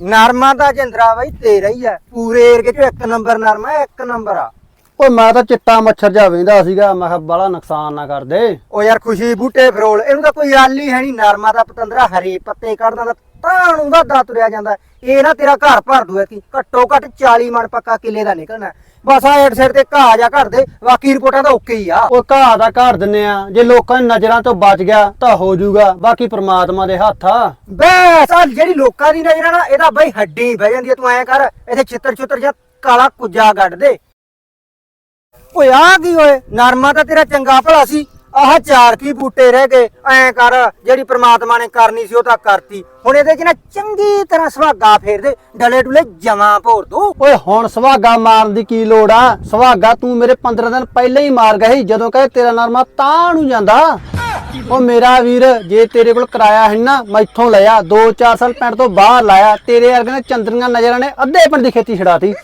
ਨਰਮਾ ਤਾਂ ਜਿੰਦਰਾ ਬਾਈ ਤੇਰਾ ਹੀ ਆ। ਪੂਰੇ ਏਰੀਏ ਚੋਂ ਇੱਕ ਨੰਬਰ ਨਰਮਾ ਇੱਕ ਨੰਬਰ ਆ। ਓਏ ਮੈਂ ਤਾਂ ਚਿੱਟਾ ਮੱਛਰ ਜਾ ਵੇਂਦਾ ਸੀਗਾ ਮੈਂ ਕਿਹਾ ਬੜਾ ਨੁਕਸਾਨ ਨਾ ਕਰ ਦੇ ਉਹ ਯਾਰ ਖੁਸ਼ੀ ਬੂਟੇ ਫਰੋਲ ਇਹਨੂੰ ਤਾਂ ਕੋਈ ਹੱਲ ਹੀ ਹੈ ਨਹੀਂ। ਨਰਮਾ ਦਾ ਪਤੰਦਰਾ ਹਰੇ ਪੱਤੇ ਕੱਢਦਾ ਤਾਂ ਨੂੰ ਦਾ ਤੁਰਿਆ ਜਾਂਦਾ। ਇਹ ਨਾ ਤੇਰਾ ਘਰ ਭਰ ਦੂ ਕੀ ਘੱਟੋ ਘੱਟ 40 ਮਣ ਪੱਕਾ ਕਿੱਲੇ ਦਾ ਨਿਕਲਣਾ। ਬਸ ਆ ਐਡ ਸਾਈਡ ਤੇ ਘਾਹ ਜਾ ਘੜ ਦੇ ਬਾਕੀ ਰਿਪੋਰਟਾਂ ਤਾਂ ਓਕੇ ਹੀ ਆ। ਉਹ ਘਾਹ ਦਾ ਘਾੜ ਦਿੰਨੇ ਆ। ਜੇ ਲੋਕਾਂ ਦੀ ਨਜ਼ਰਾਂ ਤੋਂ ਬਚ ਗਿਆ ਤਾਂ ਹੋ ਜਾਊਗਾ। ਬਾਕੀ ਪ੍ਰਮਾਤਮਾ ਦੇ ਹੱਥ ਆ। ਬਸ ਆ ਜਿਹੜੀ ਲੋਕਾਂ ਦੀ ਨਜ਼ਰ ਨਾ ਇਹਦਾ ਬਈ ਹੱਡੀ ਬਹਿ ਜਾਂਦੀ ਆ ਤੂੰ ਐਂ ਕਰ ਇੱਥੇ ਛਿੱਤਰ ਛੁੱਤਰ ਜਾਂ ਕਾਲਾ ਕੁੱਜਾ ਗੱਡ ਦੇ। ਓਏ ਆ ਕੀ ਓਏ? ਨਰਮਾ ਤਾਂ ਤੇਰਾ ਚੰਗਾ ਭਲਾ ਸੀ। ਆਹ ਚਾਰ ਕੀ ਬੂਟੇ ਰਹਿ ਗਏ। ਐ ਕਰ, ਜਿਹੜੀ ਪ੍ਰਮਾਤਮਾ ਨੇ ਕਰਨੀ ਸੀ, ਉਹ ਤਾਂ ਕਰਤੀ। ਹੁਣ ਇਹਦੇ 'ਚ ਨਾ ਚੰਗੀ ਤਰ੍ਹਾਂ ਸੁਹਾਗਾ ਫੇਰ ਦੇ ਡਲੇ ਡੁਲੇ ਜਮਾਂ ਭੋਰ ਦੋ। ਓਏ, ਹੁਣ ਸੁਹਾਗਾ ਮਾਰਨ ਦੀ ਕੀ ਲੋੜ ਆ? ਸੁਹਾਗਾ ਤੂੰ ਮੇਰੇ 15 ਦਿਨ ਪਹਿਲਾਂ ਹੀ ਮਾਰ ਗਿਆ ਸੀ, ਜਦੋਂ ਕਹੇ ਤੇਰਾ ਨਰਮਾ ਤਾਂ ਨੂੰ ਜਾਂਦਾ। ਉਹ ਮੇਰਾ ਵੀਰ, ਜੇ ਤੇਰੇ ਕੋਲ ਕਿਰਾਇਆ ਹੈ ਨਾ ਮੈਂ ਇੱਥੋਂ ਲਿਆ 2-4 ਸਾਲ ਪਿੰਡ ਤੋਂ ਬਾਹਰ ਲਾਇਆ। ਤੇਰੇ ਅਰਗ ਨੇ ਚੰਦਰੀਆਂ ਨਜ਼ਰਾਂ ਨੇ ਅੱਧੇ ਪਿੰਡ ਦੀ ਖੇਤੀ ਛਡਾਤੀ।